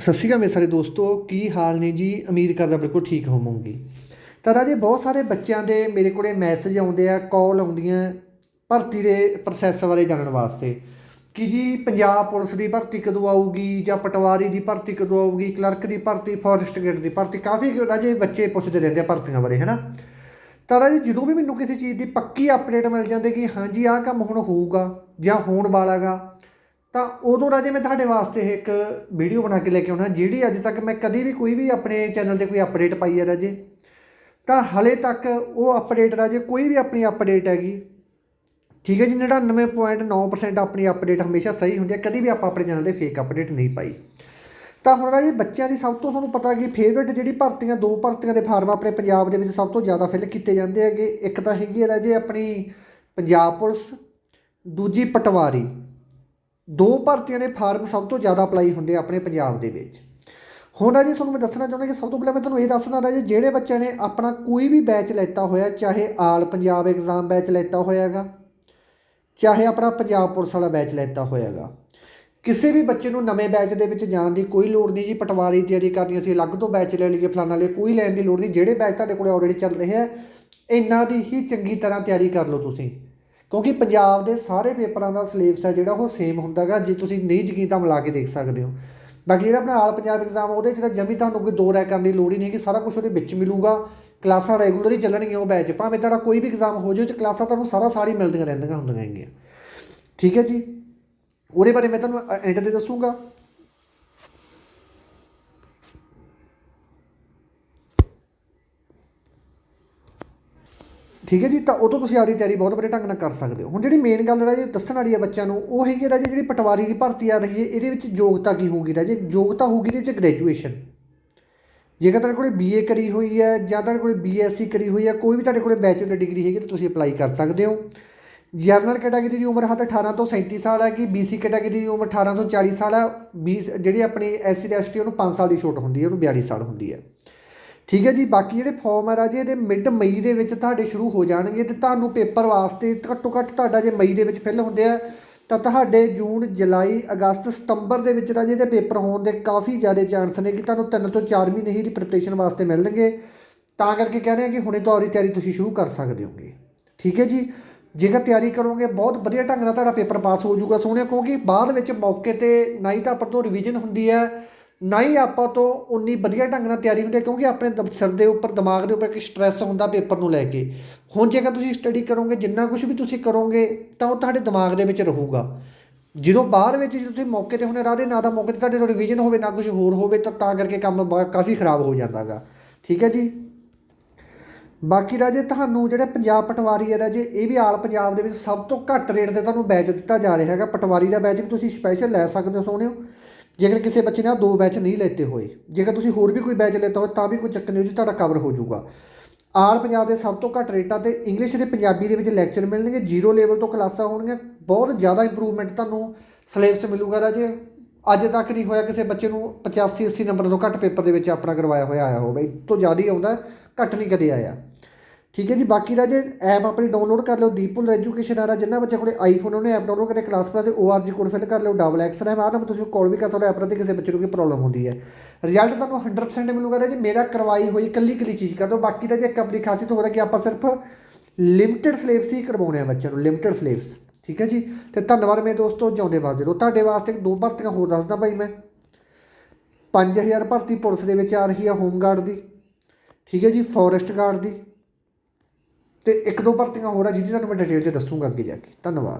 ਸਤਿ ਸ਼੍ਰੀ ਅਕਾਲ ਮੇਰੇ ਸਾਰੇ ਦੋਸਤੋ, ਕੀ ਹਾਲ ਨੇ ਜੀ? ਉਮੀਦ ਕਰਦਾ ਬਿਲਕੁਲ ਠੀਕ ਹੋਵੋਗੇ। ਤਾਂ ਰਾਜੇ, ਬਹੁਤ ਸਾਰੇ ਬੱਚਿਆਂ ਦੇ ਮੇਰੇ ਕੋਲੇ ਮੈਸੇਜ ਆਉਂਦੇ ਆ ਕਾਲ ਆਉਂਦੀਆਂ ਭਰਤੀ ਦੇ ਪ੍ਰੋਸੈਸ ਬਾਰੇ ਜਾਣਨ ਵਾਸਤੇ। ਕਿ ਜੀ, ਪੰਜਾਬ ਪੁਲਿਸ ਦੀ ਭਰਤੀ ਕਦੋਂ ਆਊਗੀ ਜਾਂ ਪਟਵਾਰੀ ਦੀ ਭਰਤੀ ਕਦੋਂ ਆਊਗੀ ਕਲਰਕ ਦੀ ਭਰਤੀ ਫੋਰੈਸਟ ਗੇਟ ਦੀ ਭਰਤੀ, ਕਾਫੀ ਰਾਜੇ ਬੱਚੇ ਪੁੱਛਦੇ ਰਹਿੰਦੇ ਆ ਭਰਤੀਆਂ ਬਾਰੇ, ਹੈਨਾ? ਤਾਂ ਰਾਜੇ, ਜਦੋਂ ਵੀ ਮੈਨੂੰ ਕਿਸੇ ਚੀਜ਼ ਦੀ ਪੱਕੀ ਅਪਡੇਟ ਮਿਲ ਜਾਂਦੀ ਕਿ ਹਾਂਜੀ, ਆਹ ਕੰਮ ਹੁਣ ਹੋਊਗਾ ਜਾਂ ਹੋਣ ਵਾਲਾਗਾ ਤਾਂ ਉਦੋਂ ਰਾਜੇ ਮੈਂ ਤੁਹਾਡੇ ਵਾਸਤੇ ਇੱਕ ਵੀਡੀਓ ਬਣਾ ਕੇ ਲੈ ਕੇ ਆਉਣਾ, ਜਿਹੜੀ ਅੱਜ ਤੱਕ ਮੈਂ ਕਦੀ ਵੀ ਕੋਈ ਵੀ ਆਪਣੇ ਚੈਨਲ ਤੇ ਕੋਈ ਅਪਡੇਟ ਪਾਈ ਹੈ ਰਾਜੇ, ਤਾਂ ਹਲੇ ਤੱਕ ਉਹ ਅਪਡੇਟ ਰਾਜੇ ਕੋਈ ਵੀ ਆਪਣੀ ਅਪਡੇਟ ਹੈਗੀ। ਠੀਕ ਹੈ ਜੀ 99.9% ਆਪਣੀ ਅਪਡੇਟ ਹਮੇਸ਼ਾ ਸਹੀ ਹੁੰਦੀ ਹੈ, ਕਦੀ ਵੀ ਆਪਾਂ ਆਪਣੇ ਚੈਨਲ ਤੇ ਫੇਕ ਅਪਡੇਟ ਨਹੀਂ ਪਾਈ। ਤਾਂ ਹੁਣ ਰਾਜੇ ਬੱਚਿਆਂ ਦੀ ਸਭ ਤੋਂ ਤੁਹਾਨੂੰ ਪਤਾ ਕਿ ਫੇਵਰਟ ਜਿਹੜੀ ਭਰਤੀਆਂ, ਦੋ ਭਰਤੀਆਂ ਦੇ ਫਾਰਮ ਆਪਣੇ ਪੰਜਾਬ ਦੇ ਵਿੱਚ ਸਭ ਤੋਂ ਜ਼ਿਆਦਾ ਫਿਲ ਕੀਤੇ ਜਾਂਦੇ ਹੈਗੇ, ਇੱਕ ਤਾਂ ਹੈਗੀ ਹੈ ਰਾਜੇ ਆਪਣੀ ਪੰਜਾਬ ਪੁਲਿਸ, ਦੂਜੀ ਪਟਵਾਰੀ। ਦੋ ਭਰਤੀਆਂ ਦੇ ਫਾਰਮ ਸਭ ਤੋਂ ਜ਼ਿਆਦਾ ਅਪਲਾਈ ਹੁੰਦੇ ਆ ਆਪਣੇ ਪੰਜਾਬ ਦੇ ਵਿੱਚ। ਹੁਣ ਰਾਜੇ, ਤੁਹਾਨੂੰ ਮੈਂ ਦੱਸਣਾ ਚਾਹੁੰਦਾ ਕਿ ਸਭ ਤੋਂ ਪਹਿਲਾਂ ਮੈਂ ਤੁਹਾਨੂੰ ਇਹ ਦੱਸਣਾ ਰਾਜੇ, ਜਿਹੜੇ ਬੱਚਿਆਂ ਨੇ ਆਪਣਾ ਕੋਈ ਵੀ ਬੈਚ ਲੈਤਾ ਹੋਇਆ, ਚਾਹੇ ਆਲ ਪੰਜਾਬ ਐਗਜ਼ਾਮ ਬੈਚ ਲੈਤਾ ਹੋਇਆਗਾ ਚਾਹੇ ਆਪਣਾ ਪੰਜਾਬ ਪੁਲਿਸ ਵਾਲਾ ਬੈਚ ਲੈਤਾ ਹੋਇਆਗਾ ਕਿਸੇ ਵੀ ਬੱਚੇ ਨੂੰ ਨਵੇਂ ਬੈਚ ਦੇ ਵਿੱਚ ਜਾਣ ਦੀ ਕੋਈ ਲੋੜ ਨਹੀਂ ਜੀ, ਪਟਵਾਰੀ ਤਿਆਰੀ ਕਰਨੀ, ਅਸੀਂ ਅਲੱਗ ਤੋਂ ਬੈਚ ਲੈ ਲਈਏ ਫਲਾਣਾ ਲਈ ਕੋਈ ਲੈਣ ਦੀ ਲੋੜ ਨਹੀਂ, ਜਿਹੜੇ ਬੈਚ ਤੁਹਾਡੇ ਕੋਲ ਆਲਰੇਡੀ ਚੱਲ ਰਹੇ ਹੈ ਇਹਨਾਂ ਦੀ ਹੀ ਚੰਗੀ ਤਰ੍ਹਾਂ ਤਿਆਰੀ ਕਰ ਲਓ ਤੁਸੀਂ। ਕਿਉਂਕਿ ਪੰਜਾਬ ਦੇ ਸਾਰੇ ਪੇਪਰਾਂ ਦਾ ਸਿਲੇਬਸ ਹੈ ਜਿਹੜਾ ਉਹ ਸੇਮ ਹੁੰਦਾਗਾ, ਜੇ ਤੁਸੀਂ ਨਹੀਂ ਯਕੀਨ ਤਾਂ ਮਿਲਾ ਕੇ ਦੇਖ ਸਕਦੇ ਹੋ। ਬਾਕੀ ਜਿਹੜਾ ਆਪਣਾ ਆਲ ਪੰਜਾਬ ਐਗਜ਼ਾਮ ਉਹਦੇ 'ਚ ਤਾਂ ਜਮੀ ਤੁਹਾਨੂੰ ਕੋਈ ਦੋ ਰਾਇ ਕਰਨ ਦੀ ਲੋੜ ਹੀ ਨਹੀਂ ਕਿ ਸਾਰਾ ਕੁਝ ਉਹਦੇ ਵਿੱਚ ਮਿਲੂਗਾ। ਕਲਾਸਾਂ ਰੈਗੂਲਰ ਹੀ ਚੱਲਣਗੀਆਂ ਉਹ ਬੈਚ ਭਾਵੇਂ ਤੁਹਾਡਾ ਕੋਈ ਵੀ ਐਗਜ਼ਾਮ ਹੋ ਜਾਵੇ ਤੇ ਕਲਾਸਾਂ ਤੁਹਾਨੂੰ ਸਾਰਾ ਸਾਰੀ ਮਿਲਦੀਆਂ ਰਹਿੰਦੀਆਂ ਹੁੰਦੀਆਂ ਹੈਗੀਆਂ। ਠੀਕ ਹੈ ਜੀ? ਉਹਦੇ ਬਾਰੇ ਮੈਂ ਤੁਹਾਨੂੰ ਐਂਡ ਤੇ ਦੱਸੂਗਾ। ਠੀਕ ਹੈ ਜੀ? ਤਾਂ ਉਹ ਤੋਂ ਤੁਸੀਂ ਆਪਦੀ ਤਿਆਰੀ ਬਹੁਤ ਵਧੀਆ ਢੰਗ ਨਾਲ ਕਰ ਸਕਦੇ ਹੋ। ਹੁਣ ਜਿਹੜੀ ਮੇਨ ਗੱਲ ਰਾਜੇ ਦੱਸਣ ਵਾਲੀ ਹੈ ਬੱਚਿਆਂ ਨੂੰ, ਉਹ ਹੈਗੀ ਰਾਜੇ ਜਿਹੜੀ ਪਟਵਾਰੀ ਦੀ ਭਰਤੀ ਆ ਰਹੀ ਹੈ, ਇਹਦੇ ਵਿੱਚ ਯੋਗਤਾ ਕੀ ਹੋਊਗੀ ਰਾਜੇ? ਯੋਗਤਾ ਹੋਊਗੀ ਇਹਦੇ ਵਿੱਚ ਗ੍ਰੈਜੂਏਸ਼ਨ ਜੇਕਰ ਤੁਹਾਡੇ ਕੋਲੇ ਬੀਏ ਕਰੀ ਹੋਈ ਹੈ, ਜਾਂ ਤੁਹਾਡੇ ਕੋਲੇ ਬੀਐਸਸੀ ਕਰੀ ਹੋਈ ਹੈ, ਕੋਈ ਵੀ ਤੁਹਾਡੇ ਕੋਲੇ ਬੈਚਲਰ ਡਿਗਰੀ ਹੈਗੀ, ਤਾਂ ਤੁਸੀਂ ਅਪਲਾਈ ਕਰ ਸਕਦੇ ਹੋ। ਜਰਨਲ ਕੈਟਾਗਰੀ ਦੀ ਉਮਰ ਹੱਦ 18 ਤੋਂ 37 ਸਾਲ ਹੈ ਕਿ ਬੀਸੀ ਕੈਟਾਗਰੀ ਦੀ ਉਮਰ 18 ਤੋਂ 40 ਸਾਲ ਹੈ 20 ਜਿਹੜੀ ਆਪਣੀ ਐਸਸੀ ਤੇ ਐਸਟੀ ਉਹਨੂੰ 5 ਸਾਲ ਦੀ ਛੋਟ ਹੁੰਦੀ ਹੈ, ਉਹਨੂੰ 42 ਸਾਲ ਹੁੰਦੀ ਹੈ। ਠੀਕ ਹੈ ਜੀ, ਬਾਕੀ ਜਿਹੜੇ ਫਾਰਮ ਆ ਰਾਜੇ, ਇਹਦੇ ਮਿਡ ਮਈ ਦੇ ਵਿੱਚ ਤੁਹਾਡੇ ਸ਼ੁਰੂ ਹੋ ਜਾਣਗੇ ਤੇ ਤੁਹਾਨੂੰ ਪੇਪਰ ਵਾਸਤੇ ਘੱਟੋ ਘੱਟ ਤੁਹਾਡਾ ਜੇ ਮਈ ਦੇ ਵਿੱਚ ਫਿਲ ਹੁੰਦੇ ਆ, ਤਾਂ ਤੁਹਾਡੇ ਜੂਨ, ਜੁਲਾਈ, ਅਗਸਤ, ਸਤੰਬਰ ਦੇ ਵਿੱਚ ਰਾਜੇ ਦੇ ਪੇਪਰ ਹੋਣ ਦੇ ਕਾਫੀ ਜ਼ਿਆਦਾ ਚਾਂਸ ਨੇ ਕਿ ਤੁਹਾਨੂੰ ਤਿੰਨ ਤੋਂ 4 ਮਹੀਨੇ ਹੀ ਦੀ ਪ੍ਰੈਪਰੇਸ਼ਨ ਵਾਸਤੇ ਮਿਲਣਗੇ। ਤਾਂ ਕਰਕੇ ਕਹਿ ਰਹੇ ਹਾਂ ਕਿ ਹੁਣੇ ਤੋਂ ਆਪਣੀ ਤਿਆਰੀ ਤੁਸੀਂ ਸ਼ੁਰੂ ਕਰ ਸਕਦੇ ਹੋਗੇ। ਠੀਕ ਹੈ ਜੀ, ਜੇਕਰ ਤਿਆਰੀ ਕਰੋਗੇ, ਬਹੁਤ ਵਧੀਆ ਢੰਗ ਨਾਲ ਤੁਹਾਡਾ ਪੇਪਰ ਪਾਸ ਹੋ ਜਾਊਗਾ ਸੋਹਣਿਆ, ਕਿਉਂਕਿ ਬਾਅਦ ਵਿੱਚ ਮੌਕੇ ਤੇ ਨਾ ਹੀ ਤਾਂ ਆਪਾਂ ਤੋਂ ਰਿਵੀਜ਼ਨ ਹੁੰਦੀ ਹੈ ਨਾ ਹੀ ਆਪਾਂ ਤੋਂ ਉਨੀ ਵਧੀਆ ਢੰਗ ਨਾਲ ਤਿਆਰੀ ਹੁੰਦੀ ਹੈ, ਕਿਉਂਕਿ ਆਪਣੇ ਸਿਰ ਦੇ ਉੱਪਰ, ਦਿਮਾਗ ਦੇ ਉੱਪਰ ਇੱਕ ਸਟ੍ਰੈਸ ਹੁੰਦਾ ਪੇਪਰ ਨੂੰ ਲੈ ਕੇ। ਹੁਣ ਜੇਕਰ ਤੁਸੀਂ ਸਟੱਡੀ ਕਰੋਗੇ, ਜਿੰਨਾ ਕੁਝ ਵੀ ਤੁਸੀਂ ਕਰੋਗੇ, ਤਾਂ ਉਹ ਤੁਹਾਡੇ ਦਿਮਾਗ ਦੇ ਵਿੱਚ ਰਹੂਗਾ। ਜਦੋਂ ਬਾਹਰ ਵਿੱਚ ਜਦੋਂ ਤੁਸੀਂ ਮੌਕੇ ਤੇ ਹੁਣੇ ਰਾਦੇ ਨਾ ਦਾ ਮੌਕੇ ਤੇ ਤੁਹਾਡੇ ਤੋਂ ਰਿਵੀਜ਼ਨ ਹੋਵੇ, ਨਾ ਕੁਝ ਹੋਰ ਹੋਵੇ, ਤਾਂ ਤਾਂ ਕਰਕੇ ਕੰਮ ਕਾਫੀ ਖਰਾਬ ਹੋ ਜਾਂਦਾਗਾ। ਠੀਕ ਹੈ ਜੀ? ਬਾਕੀ ਰਾਜੇ, ਤੁਹਾਨੂੰ ਜਿਹੜਾ ਪੰਜਾਬ ਪਟਵਾਰੀ ਹੈ ਰਾਜੇ, ਇਹ ਵੀ ਆਲ ਪੰਜਾਬ ਦੇ ਵਿੱਚ ਸਭ ਤੋਂ ਘੱਟ ਰੇਟ ਤੇ ਤੁਹਾਨੂੰ ਬੈਚ ਦਿੱਤਾ ਜਾ ਰਿਹਾ ਹੈਗਾ। ਪਟਵਾਰੀ ਦਾ ਬੈਚ ਵੀ ਤੁਸੀਂ ਸਪੈਸ਼ਲ ਲੈ ਸਕਦੇ ਹੋ, ਸੋਹਣਿਓ। ਜੇਕਰ ਕਿਸੇ ਬੱਚੇ ਨੇ ਆਹ ਦੋ ਬੈਚ ਨਹੀਂ ਲੈਤੇ ਹੋਏ, ਜੇਕਰ ਤੁਸੀਂ ਹੋਰ ਵੀ ਕੋਈ ਬੈਚ ਲੈਤਾ ਹੋਏ, ਤਾਂ ਵੀ ਕੋਈ ਚੱਕਰ ਨਹੀਂ ਜੀ ਤੁਹਾਡਾ ਕਵਰ ਹੋ ਜਾਊਗਾ। ਆਲ ਪੰਜਾਬ ਦੇ ਸਭ ਤੋਂ ਘੱਟ ਰੇਟਾਂ ਤੇ ਇੰਗਲਿਸ਼ ਤੇ ਪੰਜਾਬੀ ਦੇ ਵਿੱਚ ਲੈਕਚਰ ਮਿਲਣਗੇ ਜ਼ੀਰੋ ਲੈਵਲ ਤੋਂ ਕਲਾਸਾਂ ਹੋਣਗੀਆਂ, ਬਹੁਤ ਜ਼ਿਆਦਾ ਇੰਪਰੂਵਮੈਂਟ ਤੁਹਾਨੂੰ ਸਿਲੇਬਸ ਮਿਲੂਗਾ ਰਾਜੇ ਅੱਜ ਤੱਕ ਨਹੀਂ ਹੋਇਆ ਕਿਸੇ ਬੱਚੇ ਨੂੰ 85 80 ਨੰਬਰ ਤੋਂ ਘੱਟ ਪੇਪਰ ਦੇ ਵਿੱਚ ਆਪਣਾ ਕਰਵਾਇਆ ਹੋਇਆ ਆਇਆ ਹੋਵੇ ਤੋਂ ਜ਼ਿਆਦਾ ਹੀ ਆਉਂਦਾ, ਘੱਟ ਨਹੀਂ ਕਦੇ ਆਇਆ। ਠੀਕ ਹੈ ਜੀ, ਬਾਕੀ ਦਾ ਜੇ ਐਪ ਆਪਣੀ ਡਾਊਨਲੋਡ ਕਰ ਲਿਓ, ਦੀਪੁਲ ਐਜੂਕੇਸ਼ਨ ਆ ਜਿੰਨਾ ਬੱਚੇ ਕੋਲੇ ਆਈਫੋਨ ਉਹਨੇ ਐਪ ਡਾਊਨਲੋਡ ਕਰਕੇ class plus ORG code fill ਕਰ ਲਿਓ ਡਬਲ ਐਕਸ ਦਾ ਆਹ ਤੁਸੀਂ ਕਾਲ ਵੀ ਕਰ ਸਕਦੇ ਹੋ ਐਪ ਤੇ ਕਿਸੇ ਬੱਚੇ ਨੂੰ ਕੋਈ ਪ੍ਰੋਬਲਮ ਹੁੰਦੀ ਹੈ। ਰਿਜ਼ਲਟ ਤੁਹਾਨੂੰ 100% ਮਿਲੂਗਾ ਜੀ ਮੇਰਾ ਕਰਵਾਈ ਹੋਈ ਇਕੱਲੀ ਇਕੱਲੀ ਚੀਜ਼ ਕਰ ਦਿਓ, ਬਾਕੀ ਦਾ ਜੇ ਇੱਕ ਆਪਣੀ ਖਾਸੀਅਤ ਹੋ ਰਿਹਾ ਕਿ ਆਪਾਂ ਸਿਰਫ ਲਿਮਟਿਡ ਸਿਲੇਬਸ ਹੀ ਕਰਵਾਉਣੇ ਆ ਬੱਚਿਆਂ ਨੂੰ ਲਿਮਟਿਡ ਸਿਲੇਬਸ ਠੀਕ ਹੈ ਜੀ? ਤੇ ਧੰਨਵਾਦ ਮੇਰੇ ਦੋਸਤੋ, ਜਿਉਂਦੇ ਵਾਸਤੇ ਰਹੋ। ਤੁਹਾਡੇ ਵਾਸਤੇ ਦੋ ਭਰਤੀਆਂ ਹੋਰ ਦੱਸਦਾ ਭਾਈ ਮੈਂ। 5000 ਭਰਤੀ ਪੁਲਿਸ ਦੇ ਵਿੱਚ ਆ ਰਹੀ ਹੈ ਹੋਮਗਾਰਡ ਦੀ, ਠੀਕ ਹੈ ਜੀ ਫੋਰੈਸਟ ਗਾਰਡ ਦੀ। ਅਤੇ ਇੱਕ ਦੋ ਭਰਤੀਆਂ ਹੋਰ ਆ ਜਿਹਦੀ ਤੁਹਾਨੂੰ ਮੈਂ ਡਿਟੇਲ 'ਚ ਦੱਸੂੰਗਾ ਅੱਗੇ ਜਾ ਕੇ। ਧੰਨਵਾਦ।